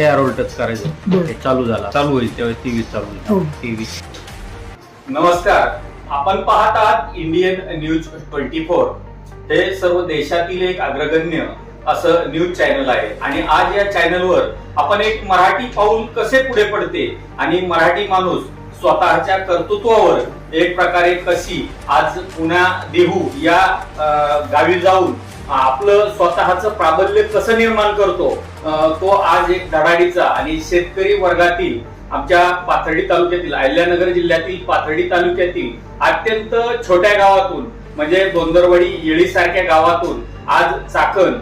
हे अरोल टच करायचं. बरं. हे चालू झाला. चालू होईल त्यावेळेस तेवीस चालू हो. होईल तेवीस नमस्कार. आपण पाहत आहात इंडियन न्यूज ट्वेंटी फोर हे सर्व देशातील एक अग्रगण्य असं न्यूज चॅनल आहे. आणि आज या चॅनलवर आपण एक मराठी पाऊल कसे पुढे पडते आणि मराठी माणूस स्वतःच्या कर्तृत्वावर एक प्रकारे कशी आज पुण्या देहू या अं, गावी जाऊन आपलं स्वतःचं प्राबल्य कसं निर्माण करतो तो आज एक धडाडीचा आणि शेतकरी वर्गातील आमच्या पाथर्डी तालुक्यातील अहिल्यानगर जिल्ह्यातील पाथर्डी तालुक्यातील अत्यंत छोट्या गावातून म्हणजे दोंदरवाडी येळी सारख्या गावातून आज चाकण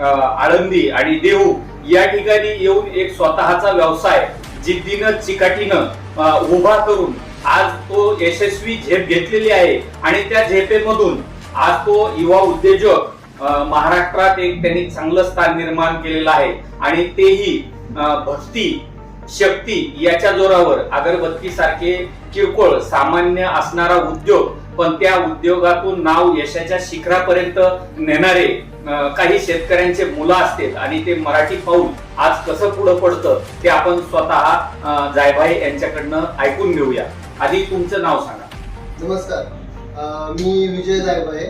आळंदी आणि देहू या ठिकाणी येऊन एक स्वतःचा व्यवसाय जिद्दीनं चिकाटीनं उभा करून आज तो यशस्वी झेप घेतलेली आहे. आणि त्या झेपेमधून आज तो युवा उद्योजक महाराष्ट्रात एक त्यांनी चांगलं स्थान निर्माण केलेलं आहे. आणि तेही भक्ती शक्ती याच्या जोरावर अगरबत्ती सारखे किरकोळ सामान्य असणारा उद्योग पण त्या उद्योगातून नाव यशाच्या शिखरापर्यंत नेणारे काही शेतकऱ्यांचे मुलं असतील आणि ते मराठी पाऊल आज कसं पुढं पडतं ते आपण स्वतः जायभाई यांच्याकडनं ऐकून घेऊया. आधी तुमचं नाव सांगा. नमस्कार. मी विजय जायभाई.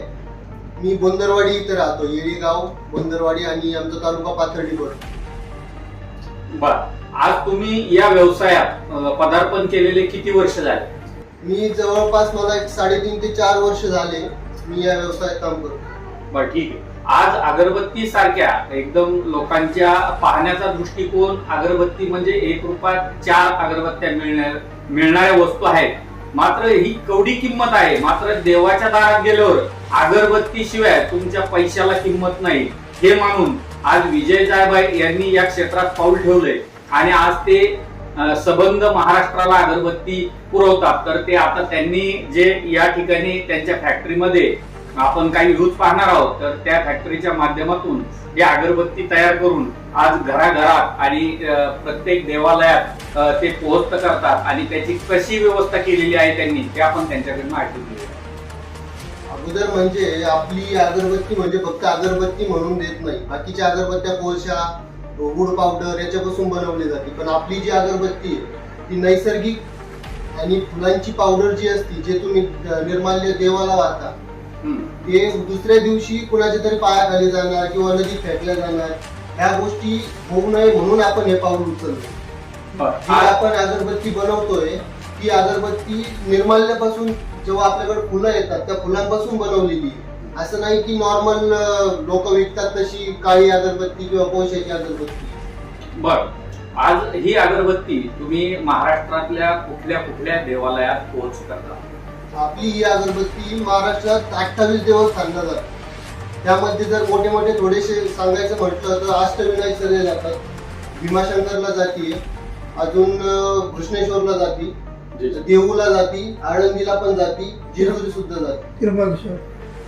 मी बोंदरवाडी इथे राहतो येळी गाव बोंदरवाडी आणि आमचा तालुका पाथर्डी बर. आज तुम्ही या व्यवसायात अं, पदार्पण केलेले किती वर्ष झाले? मी जवळपास मला एक साडेतीन ते चार वर्ष झाले मी या व्यवसायात काम करतो. बर ठीक आहे. आज अगरबत्ती सारख्या एकदम लोकांच्या पाहण्याचा दृष्टिकोन अगरबत्ती म्हणजे एक रुपयात चार अगरबत्त्या मिळणार मिळणाऱ्या वस्तू आहेत. मात्र ही कवडी किंमत आहे. मात्र देवाच्या दारात गेल्यावर अगरबत्ती शिवाय तुमच्या पैशाला किंमत नाही. हे मानून आज विजय जायबाई यांनी या क्षेत्रात पाऊल ठेवलंय. आणि आज ते सबंध महाराष्ट्राला अगरबत्ती पुरवतात. तर ते आता त्यांनी जे या ठिकाणी त्यांच्या फॅक्टरीमध्ये आपण काही यूज पाहणार आहोत तर त्या फॅक्टरीच्या माध्यमातून हे अगरबत्ती तयार करून आज घराघरात आणि प्रत्येक देवालयात ते पोहोचत करतात आणि त्याची कशी व्यवस्था केलेली आहे त्यांनी ते आपण त्यांच्याकडनं ऐकून अगोदर म्हणजे आपली अगरबत्ती म्हणजे फक्त अगरबत्ती म्हणून देत नाही बाकीच्या अगरबत्त्या कोळशा गुड पावडर याच्यापासून बनवली जाते. पण आपली जी अगरबत्ती आहे ती नैसर्गिक आणि फुलांची पावडर जी असते जे तुम्ही निर्माल्य देवाला वाहता ते दुसऱ्या दिवशी कुणाच्या तरी पायाखाली जाणार किंवा नदीत फेकल्या जाणार ह्या गोष्टी होऊ नये म्हणून आपण हे पाऊल उचलतो आपण अगरबत्ती बनवतोय ती अगरबत्ती निर्माल्यापासून जेव्हा आपल्याकडे फुलं येतात त्या फुलांपासून बनवलेली. असं नाही की नॉर्मल लोक विकतात तशी काळी अगरबत्ती किंवा कोळशाची अगरबत्ती. बर. आज ही अगरबत्ती तुम्ही महाराष्ट्रातल्या कुठल्या कुठल्या देवालयात पोहोच करता आपली ही अगरबत्ती महाराष्ट्रात अठ्ठावीस देवस्थानला जातात त्यामध्ये जर मोठे मोठे थोडेसे सांगायचं म्हटलं तर अष्टविनायक सगळे जातात. भीमाशंकरला जाती अजून घृष्णेश्वरला जाती देहूला जाती आळंदीला पण जाती जेजुरी सुद्धा जाती. त्र्यंबकेश्वर.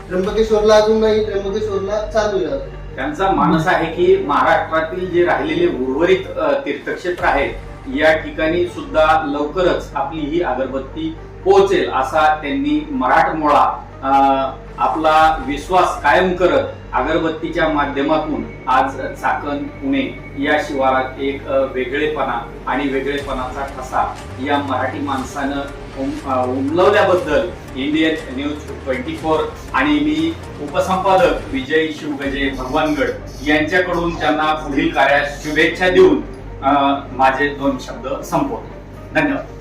त्र्यंबकेश्वरला अजून नाही त्र्यंबकेश्वरला चालू अजून. त्यांचा मानस आहे की महाराष्ट्रातील जे राहिलेले उर्वरित तीर्थक्षेत्र आहेत या ठिकाणी सुद्धा लवकरच आपली ही अगरबत्ती पोहोचेल असा त्यांनी मराठमोळा आपला विश्वास कायम करत अगरबत्तीच्या माध्यमातून आज चाकण पुणे या शिवारात एक वेगळेपणा आणि वेगळेपणाचा ठसा या मराठी माणसानं उमलवल्याबद्दल इंडियन न्यूज ट्वेंटी फोर आणि मी उपसंपादक विजय शिवगजे भगवानगड यांच्याकडून त्यांना पुढील कार्यास शुभेच्छा देऊन माझे दोन शब्द संपवतो. धन्यवाद.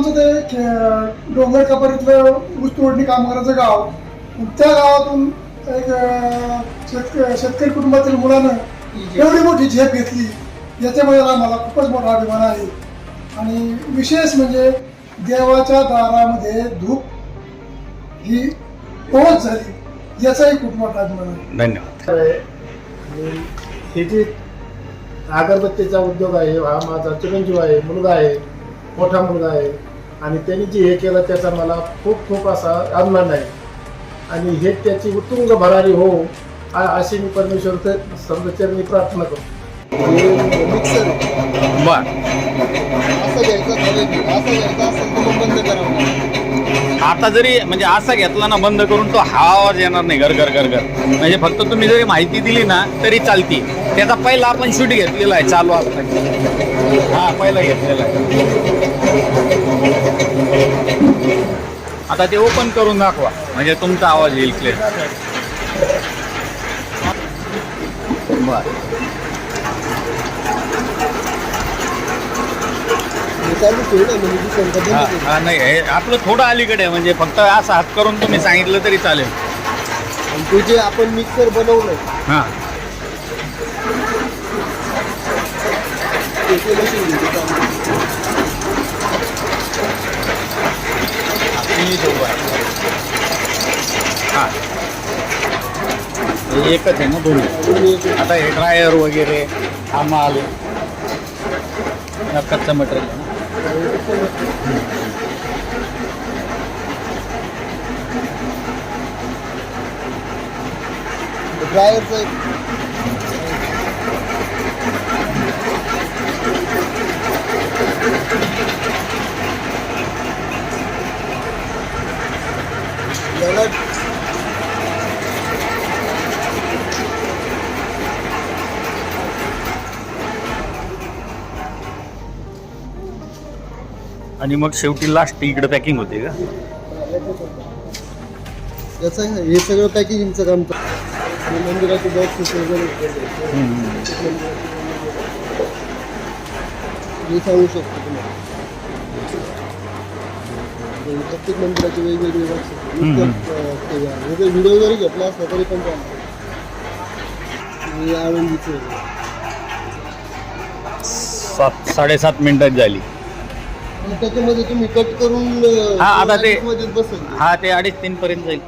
आमचं ते डोंगर कपारीतलं ऊस तोडणी कामगाराचं गाव. त्या गावातून एक शेतक शेतकरी कुटुंबातील मुलानं एवढी मोठी झेप घेतली. याच्याबद्दल आम्हाला खूपच मोठा अभिमान आहे. आणि विशेष म्हणजे देवाच्या दारामध्ये धूप ही पोहोच झाली. याचाही खूप मोठा अभिमान आहे. धन्यवाद. हे जे अगरबत्तीचा उद्योग आहे हा माझा चिरंजीव आहे मुलगा आहे मोठा मुलगा आहे. आणि त्यांनी जे हे केलं त्याचा मला खूप खूप असा अभिमान आहे. आणि हे त्याची उत्तुंग भरारी हो अशी मी परमेश्वर समजचरणी प्रार्थना करतो. हे मिक्सर. बर असं घ्यायचं असं घ्यायचं बंद करावं. आता जरी म्हणजे असा घेतला ना बंद करून तो हा आवाज येणार नाही घर घर घर घर. म्हणजे फक्त तुम्ही जरी माहिती दिली ना तरी चालती. त्याचा पहिला आपण शूट घेतलेला आहे चालू असताना हा पहिला घेतलेला आहे. आता ते ओपन करून दाखवा. म्हणजे तुमचा आवाज येईल क्लिअर बर. चालू ठेवू ना म्हणजे हा बंद. हा, नाही हे आपलं थोडं अलीकडे आहे म्हणजे फक्त असं हात करून तुम्ही सांगितलं तरी चालेल. आणि ते जे आपण मिक्सर बनवलंय हां. ते ते मशीन घेऊ ते चालू. तुम्ही दोघं आहे. हा. हे एकच आहे ना दोन्ही? एक- आता हे ड्रायर वगैरे हा कच्चं मटेरियल आहे ना ड्रायरचं आणि मग शेवटी लास्ट इकडे पॅकिंग होते का? याचं हे सगळं पॅकेजिंगचं काम करतं मंदिराचे बॉक्स वगैरे हे सांगू शकतो तुम्हाला. हे प्रत्येक मंदिराचे वेगवेगळे व्हिडिओ जरी घेतला असला तरी पण चालतं. आळंदीचे वगैरे. सात साडेसात मिनिटात झाली. त्याच्यामध्ये तुम्ही कट करून हा, आता ते- हा ते अडीच तीन पर्यंत जाईल.